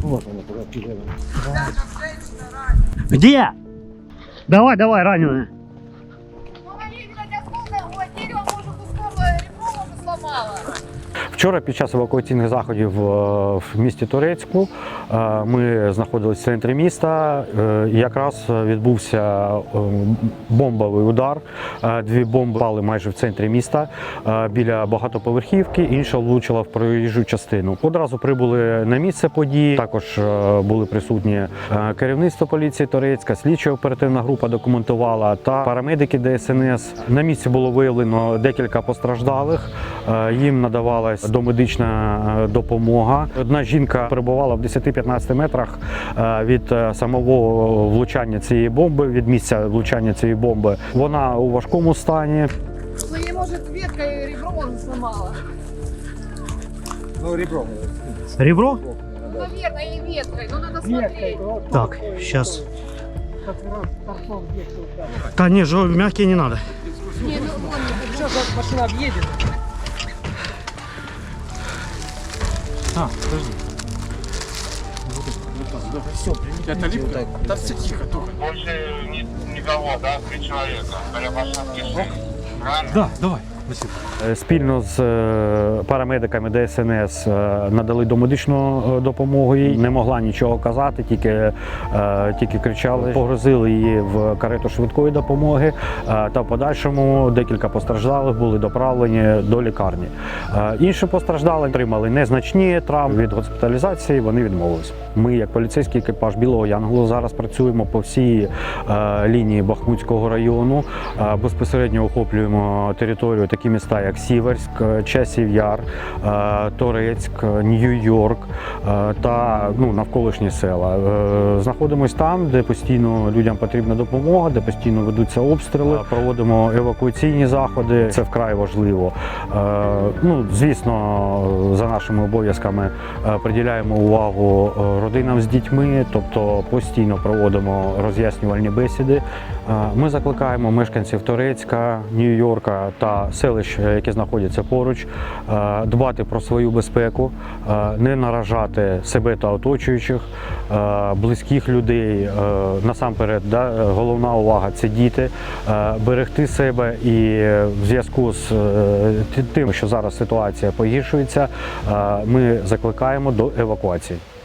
Вот она, была ты Где? Давай, давай, раненая. Ну, они, видать, осколком его дерева, может, куском ремонт ребро уже сломала. Вчора під час евакуаційних заходів е, в місті Турецьку е, ми знаходилися в центрі міста. е, Якраз відбувся бомбовий удар. Дві бомби пали майже в центрі міста біля багатоповерхівки. Інша влучила в проїжджу частину. Одразу прибули на місце події. Також були присутні керівництво поліції Турецька, слідчо оперативна група документувала та парамедики ДСНС. На місці було виявлено декілька постраждалих. Е, Їм надавалась домедична е, допомога. Одна жінка перебувала в 10-15 метрах е, від самого влучання цієї бомби, від місця влучання цієї бомби. Вона у важкому стані. Ну, ей, может, ветка и ребро уже сломала. Ну, ребром. Ребро? Ну, наверное, и веткой, но надо смотреть. Так, сейчас. Да не, жо- мягкие не надо. Не, ну, вон, Сейчас машина объедет. А, подожди. Вот это, да. Все, примите. Это липко? Так, Там все тихо, только. Больше никого, да? Три человека. Прям машинки шли. Да, давай. Спільно з е, парамедиками ДСНС е, надали домедичну е, допомогу. їй. Не могла нічого казати, тільки, е, тільки кричали. Погрузили її в карету швидкої допомоги. е, Та в подальшому декілька постраждалих були доправлені до лікарні. Е, Інші постраждали отримали незначні травми від госпіталізації. Вони відмовились. Ми, як поліцейський екіпаж Білого Янголу, зараз працюємо по всій е, лінії Бахмутського району. Е, Безпосередньо охоплюємо територію такі міста, як Сіверськ, е, Часів Яр, е, Торецьк, е, Нью-Йорк та ну, навколишні села. Знаходимось там, де постійно людям потрібна допомога, де постійно ведуться обстріли. Проводимо евакуаційні заходи. Це вкрай важливо. Ну, звісно, за нашими обов'язками приділяємо увагу родинам з дітьми, тобто постійно проводимо роз'яснювальні бесіди. Ми закликаємо мешканців Турецька, Нью-Йорка та селищ, які знаходяться поруч, е, дбати про свою безпеку, е, не наражати себе та оточуючих, е, близьких людей. Насамперед, да, головна увага це діти, берегти себе і в зв'язку з тим, що зараз ситуація погіршується, ми закликаємо до евакуації.